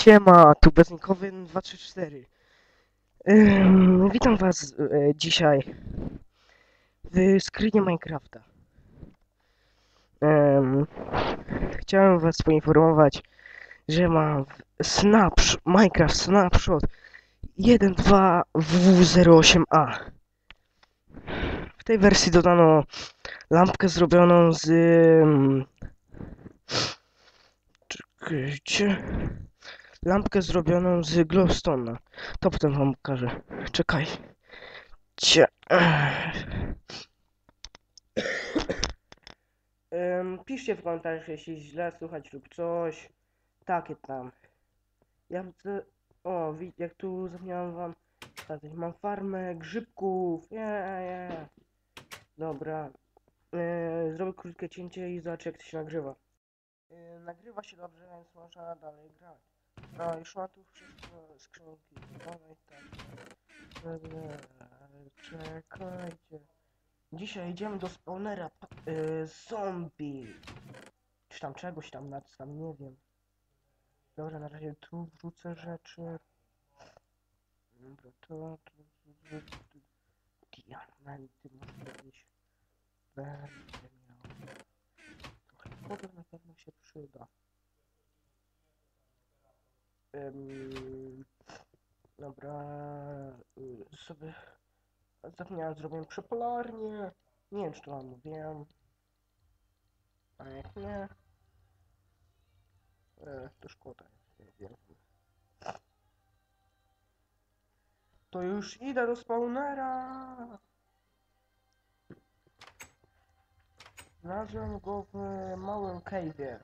Siema, tu Beznikowy 234. Ym, witam was e, dzisiaj w screenie Minecrafta. Chciałem was poinformować, że mam snapsh Minecraft Snapshot 1.2w08a. W tej wersji dodano lampkę zrobioną z... ym, Czekajcie lampkę zrobioną z glowstone'a. To potem wam pokażę. Czekaj. Cie. Piszcie w komentarzach, jeśli źle słychać lub coś. Takie tam. Ja chcę... O, jak tu zapomniałem wam. Mam farmę grzybków. Nie, nie. Dobra. Yy, zrobię krótkie cięcie i zobaczę jak to się nagrywa. Yy, nagrywa się dobrze, więc można dalej grać. No już mam tu wszystko skrzynki. Dawaj tak. Czekajcie. Dzisiaj idziemy do spawnera pa- y, zombie. Czy tam czegoś tam, na tam nie wiem. Dobra, na razie tu wrzucę rzeczy. Dobra, to. Diamenty może jakieś będę miał. Trochę na pewno się przyda. Ym, dobra, y, sobie zapomniałem, zrobiłem przepolarnię. Nie wiem, czy to wam mówiłem. A jak nie, e, to szkoda. To już idę do spawnera. Znalazłem go w małym cave'ie.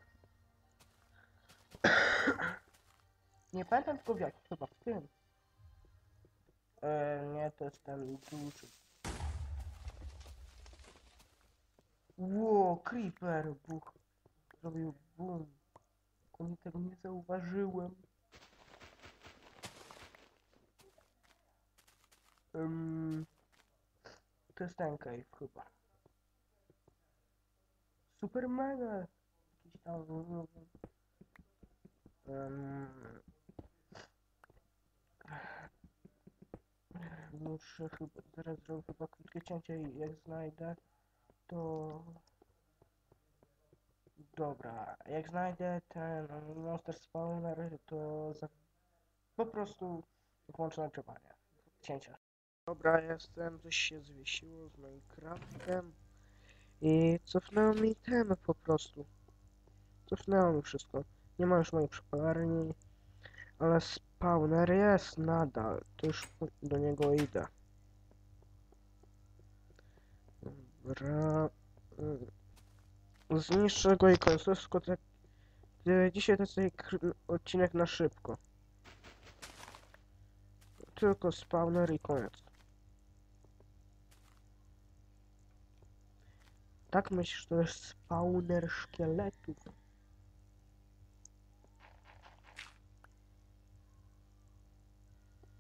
Nie pamiętam tylko w jakim, chyba w tym. E, nie, to jest ten duży. Ło, creeper buch. Zrobił boom. Tylko tego nie zauważyłem. Ym, to jest ten cave chyba. Super mega. Jakiś tam... Ym, Muszę chyba, zaraz zrobię chyba krótkie cięcie i jak znajdę, to... Dobra, jak znajdę ten monster spawner, to za... po prostu włączę nagrywanie. Cięcia. Dobra, jestem, coś się zwiesiło z Minecraftem i cofnęło mi ten po prostu. Cofnęło mi wszystko. Nie ma już mojej przepalarni, ale spawner jest nadal. To już do niego idę. Dobra. mm. Zniszczę go i tylko tak... e, Dzisiaj to jest odcinek na szybko. Tylko spawner i koniec. Tak myślisz, to jest spawner szkieletów. Oj, oj.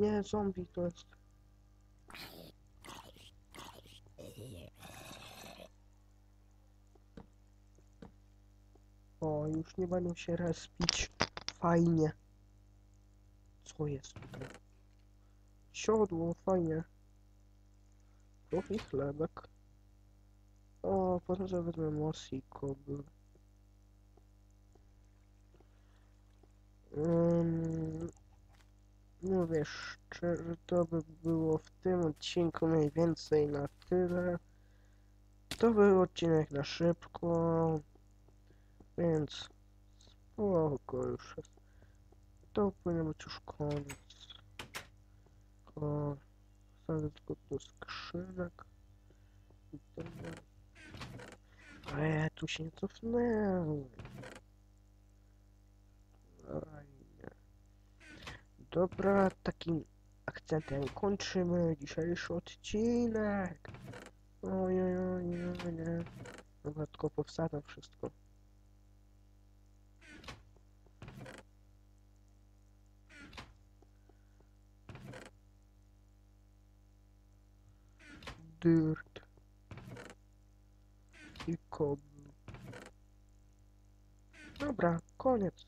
Nie, zombie to jest. O, już nie będą się respić. Fajnie. Co jest tutaj? Siodło, fajnie. Trochę chlebek. O, potem sobie wezmę mosi kobl. Um, wiesz, szczerze, to by było w tym odcinku mniej więcej na tyle. To był odcinek na szybko, więc spoko już. To powinien być już koniec. Tylko wsadzę tylko do skrzynek. I tyle. Ja tu się nie. Fajnie. Dobra, takim akcentem kończymy dzisiejszy odcinek. Oj, oj, oj, nie. Dobra, tylko powsadzam wszystko. dirt. Kobl. Dobra, koniec.